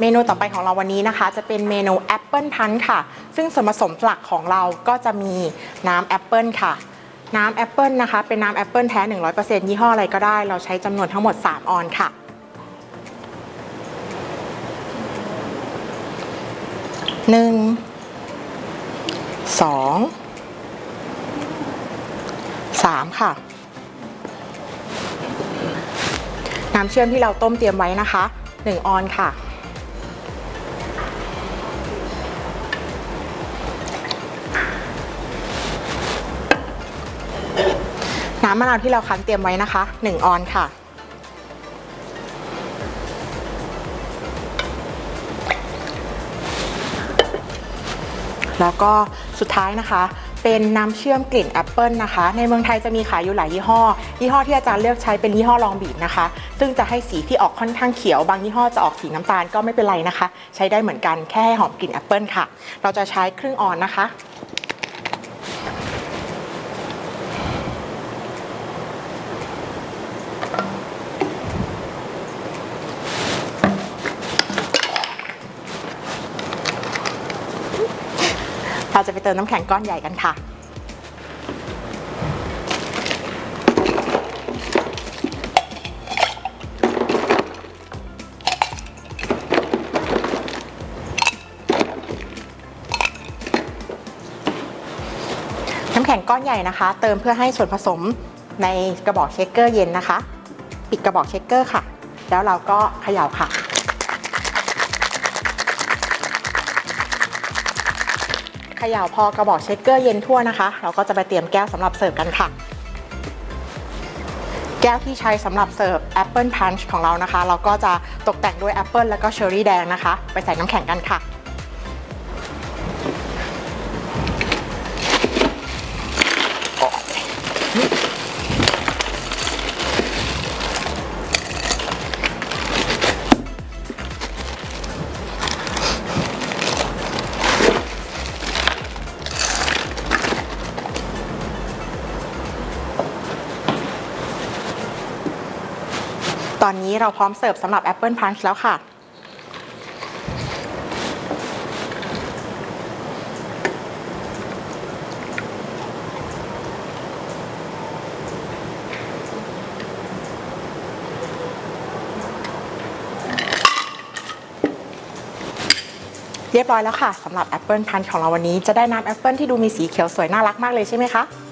เมนูต่อไปของเราวันนี้นะคะ จะเป็นเมนูแอปเปิลพันค่ะ ซึ่งส่วนผสมหลักของเราก็จะมีน้ำแอปเปิลค่ะ น้ำแอปเปิลนะคะ เป็นน้ำแอปเปิลแท้ 100%ยี่ห้ออะไรก็ได้ เราใช้จำนวนทั้งหมด 3 ออนค่ะ หนึ่ง สอง สามค่ะ น้ำเชื่อมที่เราต้มเตรียมไว้นะคะ 1 ออนค่ะ น้ำมะนาวที่เราคั้นเตรียมไว้นะคะ 1 ออนค่ะ แล้วก็สุดท้ายนะคะเป็นน้ำเชื่อมกลิ่นแอปเปิลนะคะ ในเมืองไทยจะมีขายอยู่หลายยี่ห้อ ยี่ห้อที่อาจารย์เลือกใช้เป็นยี่ห้อลองบีดนะคะ ซึ่งจะให้สีที่ออกค่อนข้างเขียว บางยี่ห้อจะออกสีน้ำตาลก็ไม่เป็นไรนะคะ ใช้ได้เหมือนกันแค่ให้หอมกลิ่นแอปเปิลค่ะ เราจะใช้ครึ่งออนนะคะ เราจะไปเติมน้ำแข็งก้อนใหญ่กันค่ะ น้ำแข็งก้อนใหญ่นะคะ เติมเพื่อให้ส่วนผสมในกระบอกเชคเกอร์เย็นนะคะ ปิดกระบอกเชคเกอร์ค่ะ แล้วเราก็เขย่าค่ะ ย่าพอกระบอกเชคเกอร์เย็นทั่วนะคะ เราก็จะไปเตรียมแก้วสำหรับเสิร์ฟกันค่ะ แก้วที่ใช้สำหรับเสิร์ฟแอปเปิลพันช์ของเรานะคะ เราก็จะตกแต่งด้วยแอปเปิลแล้วก็เชอร์รี่แดงนะคะ ไปใส่น้ำแข็งกันค่ะ ตอนนี้เราพร้อมเสิร์ฟสำหรับ Apple Punch แล้วค่ะ เรียบร้อยแล้วค่ะสำหรับ Apple Punch ของเราวันนี้จะได้น้ำแอปเปิลที่ดูมีสีเขียวสวยน่ารักมากเลยใช่ไหมคะ